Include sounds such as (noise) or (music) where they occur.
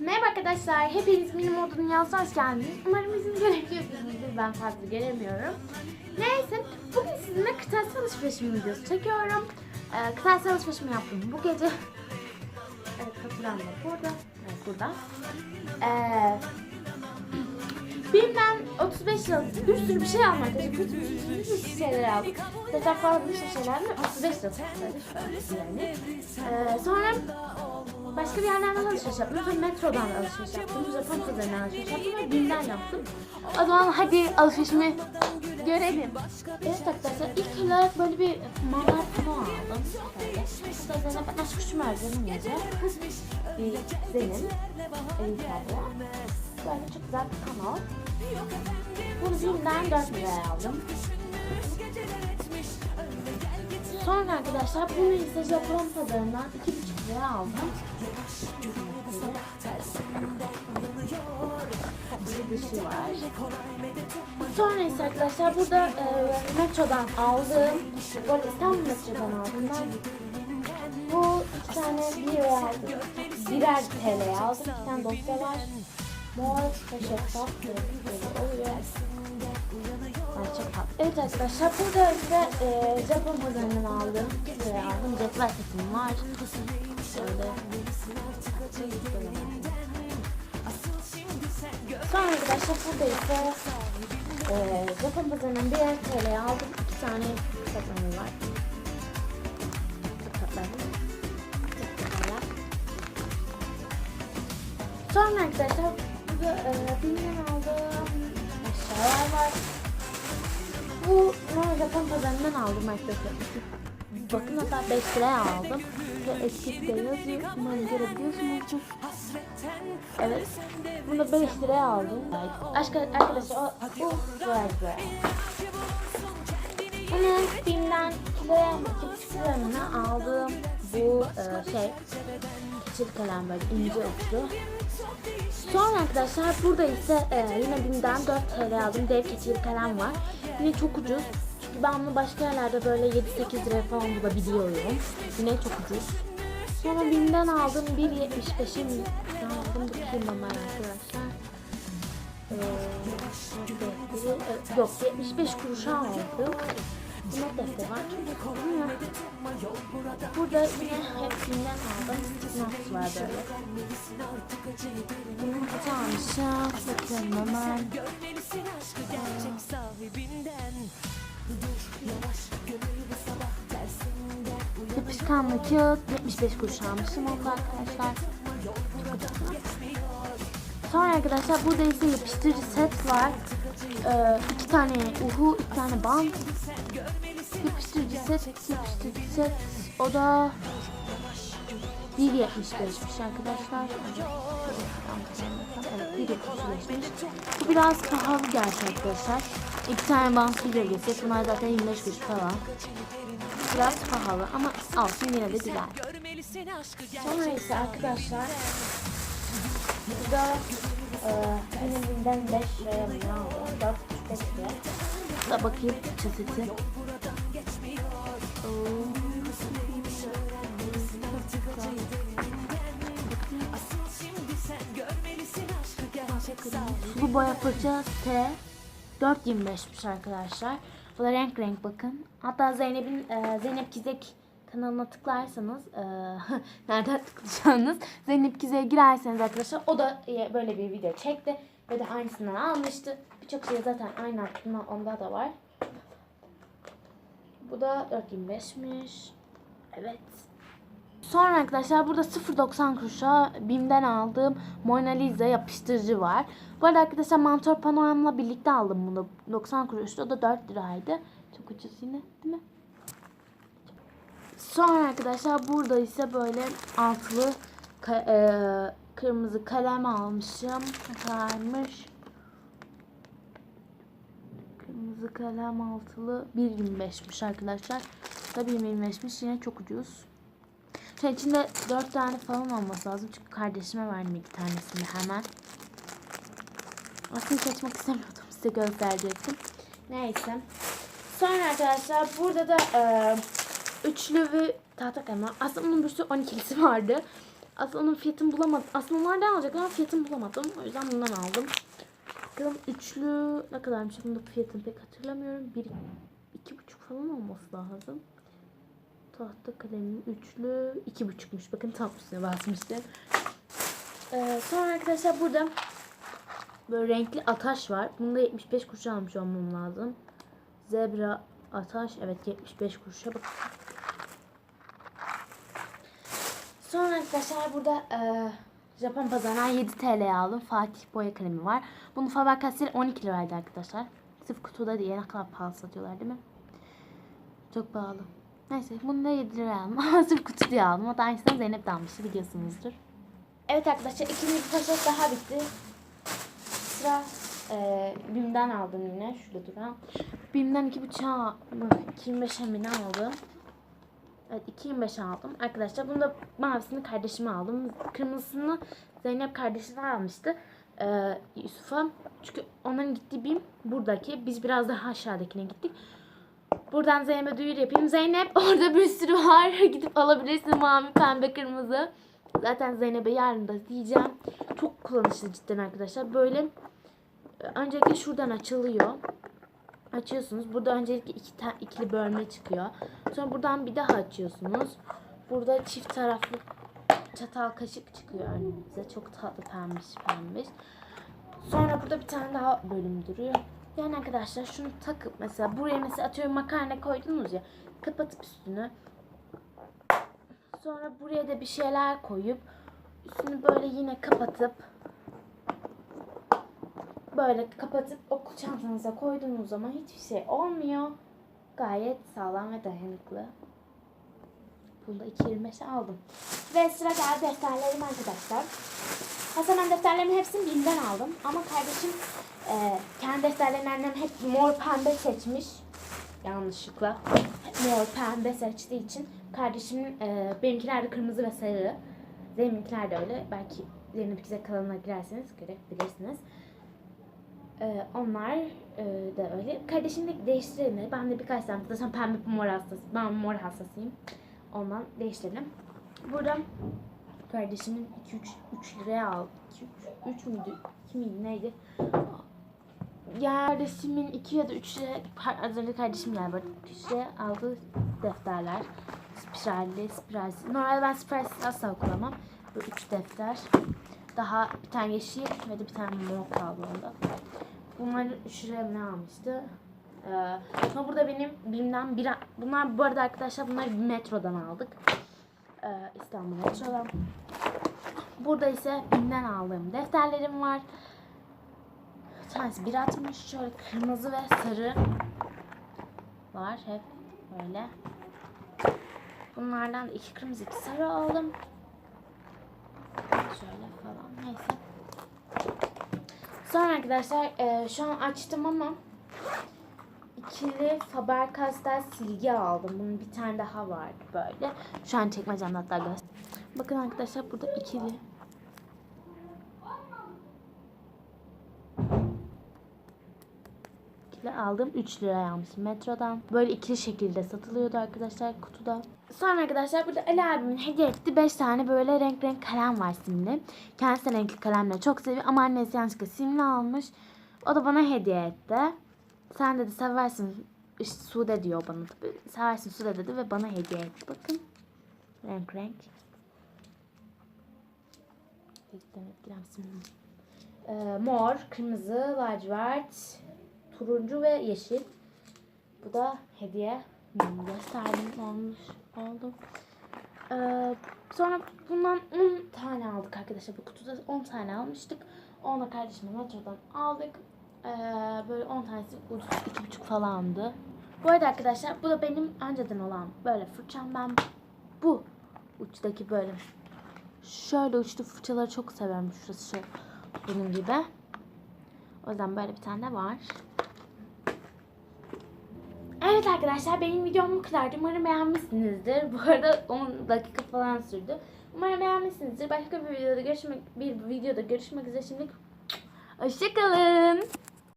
Merhaba arkadaşlar, hepiniz mini moda dünyasına hoş geldiniz. Umarım izin görebiliyorsunuzdur, ben fazla göremiyorum. Neyse, bugün sizinle kırtasiye alışverişim videosu çekiyorum. Ee, kırtasiye alışverişimi yaptım bu gece. (laughs) Evet, faturam da burada. Evet, burada. Ee, Bim'den 35 lira bir sürü bir şey almak için bir sürü, bir sürü şeyler aldık. Tekrar fazla bir sürü şeylerle 35 lira yani. Ee, sonra Başka bir yerden alışveriş yaptım. Sonra metrodan alışveriş yaptım. Japon pazarından alışveriş yaptım ve BİM'den yaptım. O zaman hadi alışverişimi görelim. Evet arkadaşlar ilk olarak böyle bir mangal pano aldım. Burada Zeynep aşk kuşum harcanım yazıyor. Bir Zeynep. Elif abla. Böyle çok güzel bir pano. Bunu BİM'den 4 liraya aldım. Sonra arkadaşlar bunu ise Japon pazarından 2,5 liraya aldım. Bir dışı var. Sonra ise arkadaşlar burada e, metrodan aldım. Böyle İstanbul metrodan aldım ben. Bu iki tane bir aldım. Birer TL'ye aldım. İki tane dosya var. Mor ve şeffaf böyle oluyor. Evet arkadaşlar burada ise e, Japon pazarından aldım. Bir liraya aldım. Cetvel setim var. Şöyle. Sonra arkadaşlar burada ise e, Japon pazarından birer TL'ye aldım. İki tane satanı var. Sonra arkadaşlar burada e, bilmem aldığım eşyalar var. Bu Japon pazarından aldım arkadaşlar. Bakın hatta 5 liraya aldım. Ve eski de yazıyor. Umarım görebiliyorsunuz. Evet. Bunu da 5 liraya aldım. Aşk arkadaşlar o, bu böyle. Bunu BİM'den 2 liraya mı 2,5 liraya mı ne aldım. Bu e, şey keçeli kalem böyle ince uçlu. Sonra arkadaşlar burada ise e, yine BİM'den 4 TL aldım. Dev keçeli kalem var. Yine çok ucuz. Ben bunu başka yerlerde böyle 7-8 liraya falan bulabiliyorum. Yine çok ucuz. Sonra BİM'den aldım 1.75'i mi? Aldım bakayım hemen arkadaşlar. Ee, e, yok 75 kuruşa aldım. Not defteri var. Burada yine hepsinden aldım. Not var böyle. Bunu kaç almışım? Bakıyorum hemen. Yapışkanlı kağıt 75 kuruş almışım onu da arkadaşlar. Sonra arkadaşlar burada ise yapıştırıcı set var. Ee, iki tane uhu, iki tane bant. Yapıştırıcı set, yapıştırıcı set. O da 1.75'miş arkadaşlar. Evet 1.75'miş. Bu biraz pahalı gerçi arkadaşlar. İki tane bant bir geçecek. Bunlar zaten 25 kuruş falan. Biraz pahalı ama olsun yine de güzel. Sonra ise arkadaşlar burada e, benimden 5 liraya mı aldım? 4 5 liraya. Bakayım çizeti. Bu boya fırçası T 4.25'miş arkadaşlar. Bu da renk renk bakın. Hatta Zeynep'in e, Zeynep Kizek kanalına tıklarsanız e, (laughs) nereden tıklayacağınız Zeynep Kizek'e girerseniz arkadaşlar o da e, böyle bir video çekti ve de aynısından almıştı. Birçok şey zaten aynı aklımda onda da var. Bu da 4.25'miş. Evet. Sonra arkadaşlar burada 0.90 kuruşa BİM'den aldığım Mona Lisa yapıştırıcı var. Bu arada arkadaşlar Mantor Panoram'la birlikte aldım bunu. 90 kuruştu. O da 4 liraydı. Çok ucuz yine değil mi? Sonra arkadaşlar burada ise böyle altılı ka- e, kırmızı kalem almışım. Ne kadarmış? Kırmızı kalem altılı 1.25'miş arkadaşlar. Tabii 1.25'miş yine çok ucuz. Şey içinde 4 tane falan olması lazım. Çünkü kardeşime verdim iki tanesini hemen. Aslında seçmek istemiyordum. Size gösterecektim. Neyse. Sonra arkadaşlar burada da e, üçlü ve tahta kalem var. Aslında bunun bir sürü 12'lisi vardı. Aslında onun fiyatını bulamadım. Aslında onlardan alacaktım ama fiyatını bulamadım. O yüzden bundan aldım. Bakalım üçlü ne kadarmış? Bunun da fiyatını pek hatırlamıyorum. Bir, iki buçuk falan olması lazım. Tahta kalemim üçlü iki buçukmuş. Bakın tam üstüne basmıştı. Ee, sonra arkadaşlar burada böyle renkli ataş var. Bunda 75 kuruş almış olmam lazım. Zebra ataş. Evet 75 kuruşa bakın. Sonra arkadaşlar burada e, Japon pazarından 7 TL'ye aldım. Fatih boya kalemi var. Bunun Faber-Castell 12 liraydı arkadaşlar. Sırf kutuda diye ne kadar pahalı satıyorlar değil mi? Çok pahalı. Neyse bunu da 7 liraya (laughs) aldım. Sırf kutu diye aldım. O da aynısını Zeynep de almıştı biliyorsunuzdur. Evet arkadaşlar ikinci bir poşet daha bitti. Sıra e, BİM'den aldım yine. Şurada duran. BİM'den 2.5'a mı? 2.25'e mi ne aldım? Evet 2.25 aldım. Arkadaşlar bunu da mavisini kardeşime aldım. Kırmızısını Zeynep kardeşine almıştı. Ee, Yusuf'a. Çünkü onların gittiği BİM buradaki. Biz biraz daha aşağıdakine gittik. Buradan Zeynep'e duyuru yapayım. Zeynep (laughs) orada bir sürü var. Gidip alabilirsin mavi, pembe, kırmızı. Zaten Zeynep'e yarın da diyeceğim. Çok kullanışlı cidden arkadaşlar. Böyle e, öncelikle şuradan açılıyor. Açıyorsunuz. Burada öncelikle iki ta- ikili bölme çıkıyor. Sonra buradan bir daha açıyorsunuz. Burada çift taraflı çatal kaşık çıkıyor önünüze. Çok tatlı pembiş pembiş. Sonra burada bir tane daha bölüm duruyor. Yani arkadaşlar şunu takıp mesela buraya mesela atıyorum makarna koydunuz ya. Kapatıp üstünü. Sonra buraya da bir şeyler koyup üstünü böyle yine kapatıp böyle kapatıp okul çantanıza koyduğunuz zaman hiçbir şey olmuyor. Gayet sağlam ve dayanıklı. Bunu da 2.25'e aldım. Ve sıra geldi defterlerim arkadaşlar. Aslında ben defterlerimin hepsini BİM'den aldım. Ama kardeşim kendi defterlerini annem hep mor pembe seçmiş. Yanlışlıkla. Mor pembe seçtiği için kardeşimin e, benimkiler de kırmızı ve sarı. Zeynep'inkiler de öyle. Belki Zeynep'inize kanalına girerseniz görebilirsiniz. Ee, onlar e, da öyle. Kardeşim de değiştirelim. Ben de birkaç tane zaten pembe mor hastası. Ben mor hastasıyım. Ondan değiştirelim. Burada kardeşimin 2 3 3 liraya aldı. 2 3 3 müydü? 2 miydi neydi? Ya kardeşimin 2 ya da 3 liraya az önce kardeşim. 3 liraya aldığı defterler. Spiralli, spiralsiz. Normalde ben spiralsiz asla okuyamam. Bu 3 defter. Daha bir tane yeşil ve de bir tane mor kaldı onda. Bunları şuraya ne almıştı? Ee, ama burada benim BİM'den bir bunlar bu arada arkadaşlar bunlar metrodan aldık. Ee, İstanbul metrodan. Burada ise BİM'den aldığım defterlerim var. Tanesi 1.60 şöyle kırmızı ve sarı var hep böyle. Bunlardan da iki kırmızı iki sarı aldım. Şöyle falan neyse. Sonra arkadaşlar e, şu an açtım ama ikili Faber-Castell silgi aldım. Bunun bir tane daha vardı böyle. Şu an çekmeyeceğim hatta göster. Bakın arkadaşlar burada ikili. Aldım. 3 liraya almışım metrodan. Böyle ikili şekilde satılıyordu arkadaşlar kutuda. Sonra arkadaşlar burada Ali abimin hediye ettiği 5 tane böyle renk renk kalem var simli. Kendisi renkli kalemleri çok seviyor ama annesi yanlışlıkla simli almış. O da bana hediye etti. Sen dedi seversin işte Sude diyor bana tabii. Seversin Sude dedi ve bana hediye etti. Bakın. Renk renk. Ee, mor, kırmızı, lacivert, turuncu ve yeşil. Bu da hediye. Hmm, Gösterdim olmuş oldu. Ee, sonra bundan 10 tane aldık arkadaşlar. Bu kutuda 10 tane almıştık. Onu da kardeşime metrodan aldık. Ee, böyle 10 tanesi ucuz 2,5 falandı. Bu arada arkadaşlar bu da benim önceden olan böyle fırçam. Ben bu uçtaki böyle şöyle uçlu fırçaları çok severim. Şurası şu bunun gibi. O yüzden böyle bir tane var. Evet arkadaşlar benim videom bu kadardı. Umarım beğenmişsinizdir. Bu arada 10 dakika falan sürdü. Umarım beğenmişsinizdir. Başka bir videoda görüşmek bir videoda görüşmek üzere şimdi. Hoşçakalın.